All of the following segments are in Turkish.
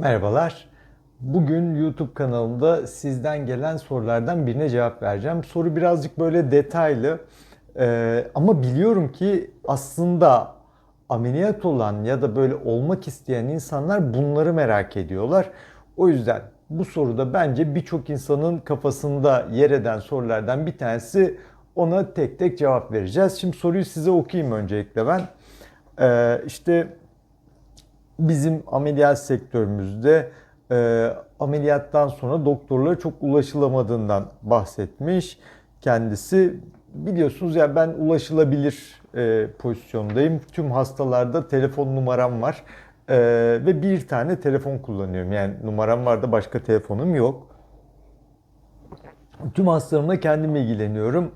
Merhabalar. Bugün YouTube kanalımda sizden gelen sorulardan birine cevap vereceğim. Soru birazcık böyle detaylı Ee, ama biliyorum ki aslında ameliyat olan ya da böyle olmak isteyen insanlar bunları merak ediyorlar. O yüzden bu soruda bence birçok insanın kafasında yer eden sorulardan bir tanesi ona tek tek cevap vereceğiz. Şimdi soruyu size okuyayım öncelikle ben. Ee, işte bizim ameliyat sektörümüzde e, ameliyattan sonra doktorlara çok ulaşılamadığından bahsetmiş kendisi. Biliyorsunuz ya ben ulaşılabilir e, pozisyondayım. Tüm hastalarda telefon numaram var E, ve bir tane telefon kullanıyorum. Yani numaram var da başka telefonum yok. Tüm hastalarımla kendim ilgileniyorum.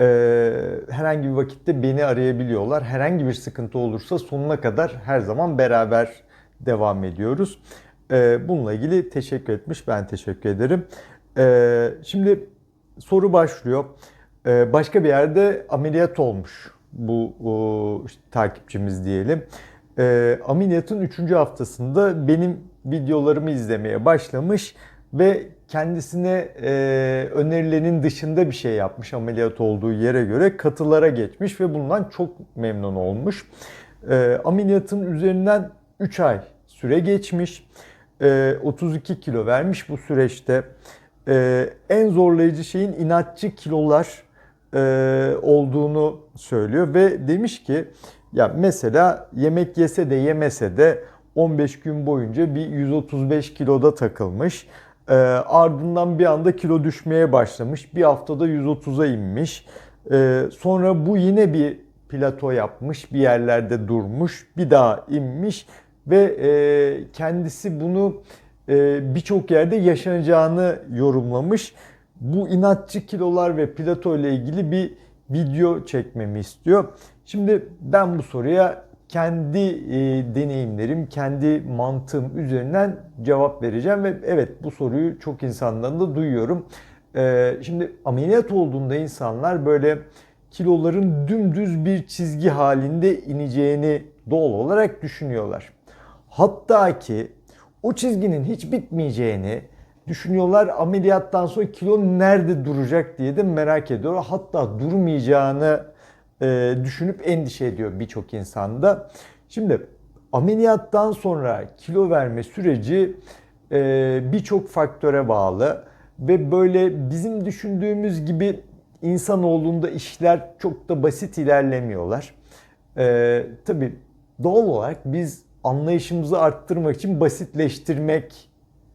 Ee, herhangi bir vakitte beni arayabiliyorlar. Herhangi bir sıkıntı olursa sonuna kadar her zaman beraber devam ediyoruz. Ee, bununla ilgili teşekkür etmiş. Ben teşekkür ederim. Ee, şimdi soru başlıyor. Ee, başka bir yerde ameliyat olmuş bu işte, takipçimiz diyelim. Ameliyatın 3. haftasında benim videolarımı izlemeye başlamış ve kendisine e, önerilerin dışında bir şey yapmış ameliyat olduğu yere göre katılara geçmiş ve bundan çok memnun olmuş. E, ameliyatın üzerinden 3 ay süre geçmiş. E, 32 kilo vermiş bu süreçte. E, en zorlayıcı şeyin inatçı kilolar e, olduğunu söylüyor ve demiş ki ya mesela yemek yese de yemese de 15 gün boyunca bir 135 kiloda takılmış. E, ardından bir anda kilo düşmeye başlamış. Bir haftada 130'a inmiş. E, sonra bu yine bir plato yapmış. Bir yerlerde durmuş. Bir daha inmiş. Ve e, kendisi bunu e, birçok yerde yaşanacağını yorumlamış. Bu inatçı kilolar ve plato ile ilgili bir video çekmemi istiyor. Şimdi ben bu soruya kendi e, deneyimlerim, kendi mantığım üzerinden cevap vereceğim ve evet bu soruyu çok insandan da duyuyorum. E, şimdi ameliyat olduğunda insanlar böyle kiloların dümdüz bir çizgi halinde ineceğini doğal olarak düşünüyorlar. Hatta ki o çizginin hiç bitmeyeceğini düşünüyorlar. Ameliyattan sonra kilo nerede duracak diye de merak ediyorlar. Hatta durmayacağını e, düşünüp endişe ediyor birçok insanda. Şimdi ameliyattan sonra kilo verme süreci e, birçok faktöre bağlı ve böyle bizim düşündüğümüz gibi insanoğlunda işler çok da basit ilerlemiyorlar. E, tabii doğal olarak biz anlayışımızı arttırmak için basitleştirmek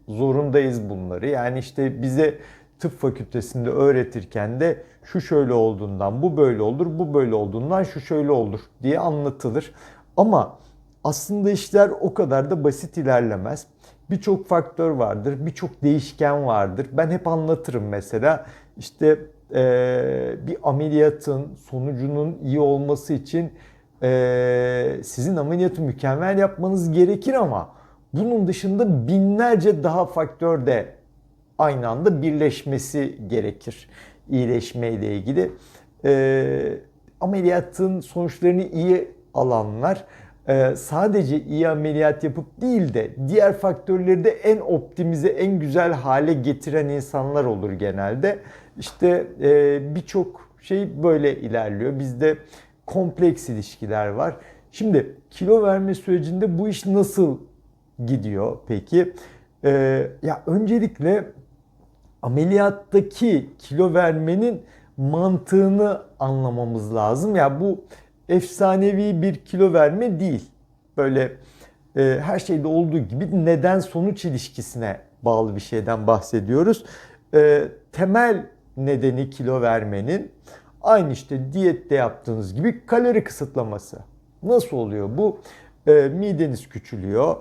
zorundayız bunları. Yani işte bize tıp fakültesinde öğretirken de şu şöyle olduğundan bu böyle olur, bu böyle olduğundan şu şöyle olur diye anlatılır. Ama aslında işler o kadar da basit ilerlemez. Birçok faktör vardır, birçok değişken vardır. Ben hep anlatırım mesela işte bir ameliyatın sonucunun iyi olması için e, sizin ameliyatı mükemmel yapmanız gerekir ama bunun dışında binlerce daha faktör de aynı anda birleşmesi gerekir iyileşme ile ilgili. E, ameliyatın sonuçlarını iyi alanlar e, sadece iyi ameliyat yapıp değil de diğer faktörleri de en optimize, en güzel hale getiren insanlar olur genelde. İşte e, birçok şey böyle ilerliyor. Bizde kompleks ilişkiler var. Şimdi kilo verme sürecinde bu iş nasıl gidiyor peki? Ee, ya öncelikle ameliyattaki kilo vermenin mantığını anlamamız lazım. Ya bu efsanevi bir kilo verme değil. Böyle e, her şeyde olduğu gibi neden sonuç ilişkisine bağlı bir şeyden bahsediyoruz. E, temel nedeni kilo vermenin aynı işte diyette yaptığınız gibi kalori kısıtlaması. Nasıl oluyor bu? E, mideniz küçülüyor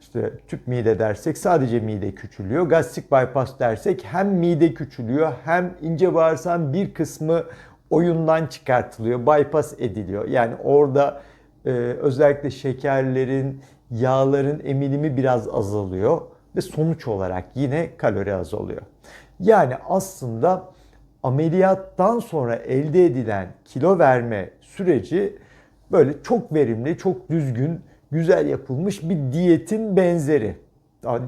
işte tüp mide dersek sadece mide küçülüyor. Gastrik bypass dersek hem mide küçülüyor hem ince bağırsağın bir kısmı oyundan çıkartılıyor, bypass ediliyor. Yani orada e, özellikle şekerlerin, yağların emilimi biraz azalıyor ve sonuç olarak yine kalori azalıyor. Yani aslında ameliyattan sonra elde edilen kilo verme süreci böyle çok verimli, çok düzgün güzel yapılmış bir diyetin benzeri.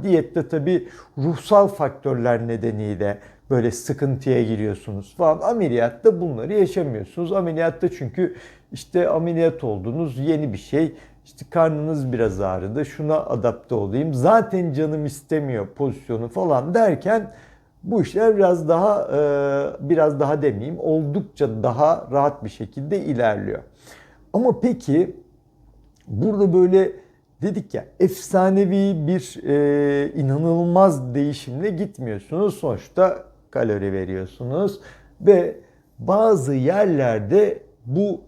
Diyette tabii ruhsal faktörler nedeniyle böyle sıkıntıya giriyorsunuz falan. Ameliyatta bunları yaşamıyorsunuz. Ameliyatta çünkü işte ameliyat oldunuz yeni bir şey. İşte karnınız biraz ağrıdı. Şuna adapte olayım. Zaten canım istemiyor pozisyonu falan derken bu işler biraz daha e, biraz daha demeyeyim oldukça daha rahat bir şekilde ilerliyor. Ama peki burada böyle dedik ya efsanevi bir e, inanılmaz değişimle gitmiyorsunuz. Sonuçta kalori veriyorsunuz ve bazı yerlerde bu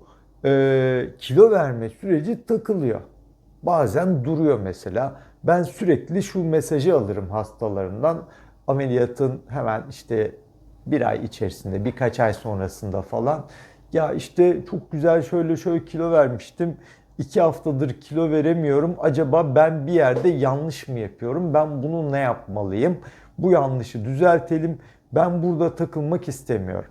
e, kilo verme süreci takılıyor. Bazen duruyor mesela. Ben sürekli şu mesajı alırım hastalarımdan. Ameliyatın hemen işte bir ay içerisinde, birkaç ay sonrasında falan. Ya işte çok güzel şöyle şöyle kilo vermiştim. İki haftadır kilo veremiyorum. Acaba ben bir yerde yanlış mı yapıyorum? Ben bunu ne yapmalıyım? Bu yanlışı düzeltelim. Ben burada takılmak istemiyorum.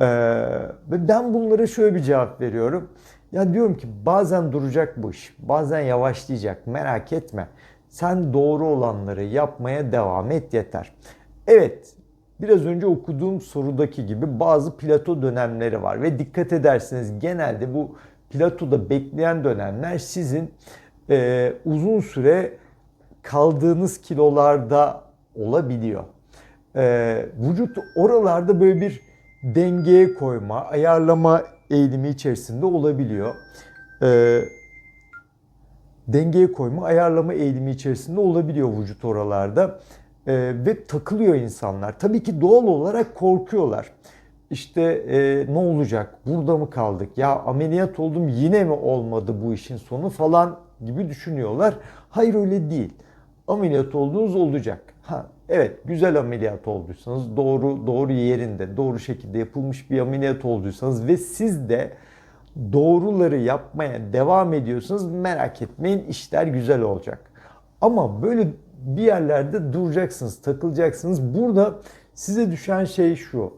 Ee, ben bunlara şöyle bir cevap veriyorum. Ya diyorum ki bazen duracak bu iş, bazen yavaşlayacak merak etme. Sen doğru olanları yapmaya devam et yeter. Evet, biraz önce okuduğum sorudaki gibi bazı plato dönemleri var ve dikkat ederseniz genelde bu platoda bekleyen dönemler sizin e, uzun süre kaldığınız kilolarda olabiliyor. E, vücut oralarda böyle bir dengeye koyma, ayarlama eğilimi içerisinde olabiliyor. E, dengeye koyma, ayarlama eğilimi içerisinde olabiliyor vücut oralarda. E, ve takılıyor insanlar. Tabii ki doğal olarak korkuyorlar. İşte e, ne olacak? Burada mı kaldık? Ya ameliyat oldum yine mi olmadı bu işin sonu falan gibi düşünüyorlar. Hayır öyle değil. Ameliyat olduğunuz olacak. Ha, evet güzel ameliyat olduysanız, doğru doğru yerinde, doğru şekilde yapılmış bir ameliyat olduysanız ve siz de doğruları yapmaya devam ediyorsanız merak etmeyin işler güzel olacak. Ama böyle bir yerlerde duracaksınız, takılacaksınız. Burada size düşen şey şu.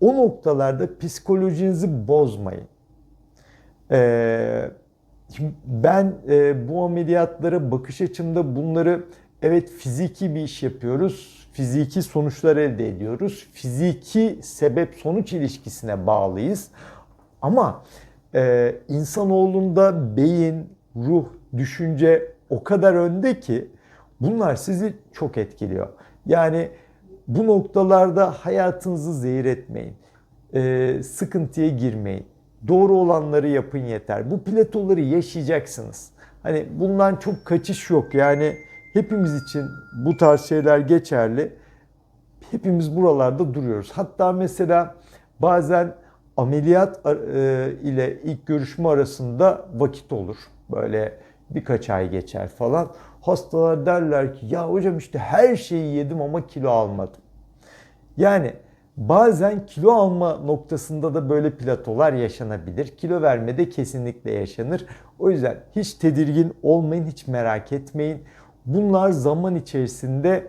O noktalarda psikolojinizi bozmayın. Ee, ben e, bu ameliyatlara bakış açımda bunları evet fiziki bir iş yapıyoruz. Fiziki sonuçlar elde ediyoruz. Fiziki sebep sonuç ilişkisine bağlıyız. Ama e, insanoğlunda beyin, ruh, düşünce o kadar önde ki bunlar sizi çok etkiliyor. Yani bu noktalarda hayatınızı zehir etmeyin. E, sıkıntıya girmeyin. Doğru olanları yapın yeter. Bu platoları yaşayacaksınız. Hani bundan çok kaçış yok. Yani hepimiz için bu tarz şeyler geçerli. Hepimiz buralarda duruyoruz. Hatta mesela bazen ameliyat e, ile ilk görüşme arasında vakit olur. Böyle birkaç ay geçer falan. Hastalar derler ki ya hocam işte her şeyi yedim ama kilo almadım. Yani bazen kilo alma noktasında da böyle platolar yaşanabilir. Kilo vermede kesinlikle yaşanır. O yüzden hiç tedirgin olmayın, hiç merak etmeyin. Bunlar zaman içerisinde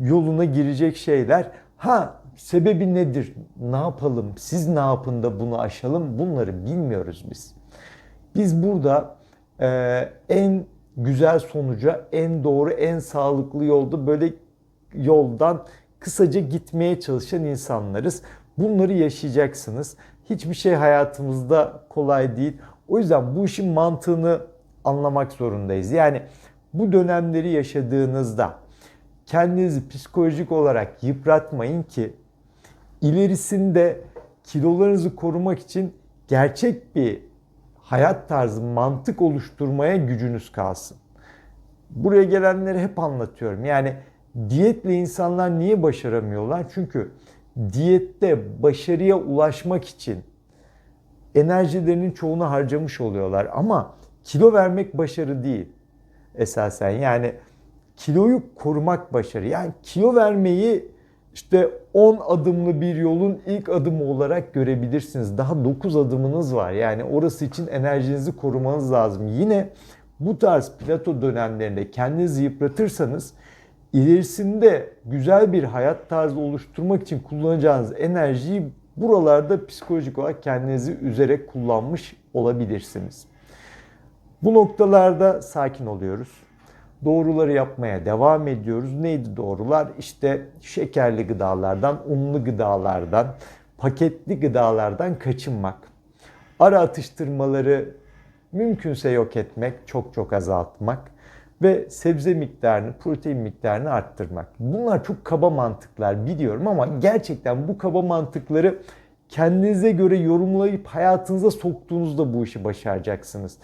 yoluna girecek şeyler. Ha sebebi nedir? Ne yapalım? Siz ne yapın da bunu aşalım? Bunları bilmiyoruz biz. Biz burada e, en güzel sonuca, en doğru, en sağlıklı yolda böyle yoldan kısaca gitmeye çalışan insanlarız. Bunları yaşayacaksınız. Hiçbir şey hayatımızda kolay değil. O yüzden bu işin mantığını anlamak zorundayız. Yani bu dönemleri yaşadığınızda kendinizi psikolojik olarak yıpratmayın ki ilerisinde kilolarınızı korumak için gerçek bir hayat tarzı, mantık oluşturmaya gücünüz kalsın. Buraya gelenleri hep anlatıyorum. Yani diyetle insanlar niye başaramıyorlar? Çünkü diyette başarıya ulaşmak için enerjilerinin çoğunu harcamış oluyorlar. Ama kilo vermek başarı değil esasen. Yani kiloyu korumak başarı. Yani kilo vermeyi işte 10 adımlı bir yolun ilk adımı olarak görebilirsiniz. Daha 9 adımınız var. Yani orası için enerjinizi korumanız lazım. Yine bu tarz plato dönemlerinde kendinizi yıpratırsanız ilerisinde güzel bir hayat tarzı oluşturmak için kullanacağınız enerjiyi buralarda psikolojik olarak kendinizi üzerek kullanmış olabilirsiniz. Bu noktalarda sakin oluyoruz. Doğruları yapmaya devam ediyoruz. Neydi doğrular? İşte şekerli gıdalardan, unlu gıdalardan, paketli gıdalardan kaçınmak. Ara atıştırmaları mümkünse yok etmek, çok çok azaltmak ve sebze miktarını, protein miktarını arttırmak. Bunlar çok kaba mantıklar biliyorum ama gerçekten bu kaba mantıkları kendinize göre yorumlayıp hayatınıza soktuğunuzda bu işi başaracaksınız.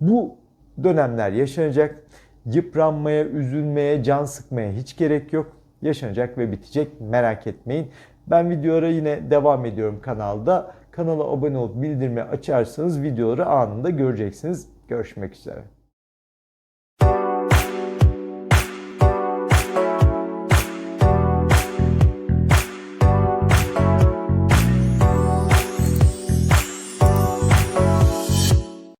Bu dönemler yaşanacak. Yıpranmaya, üzülmeye, can sıkmaya hiç gerek yok. Yaşanacak ve bitecek. Merak etmeyin. Ben videolara yine devam ediyorum kanalda. Kanala abone olup bildirimi açarsanız videoları anında göreceksiniz. Görüşmek üzere.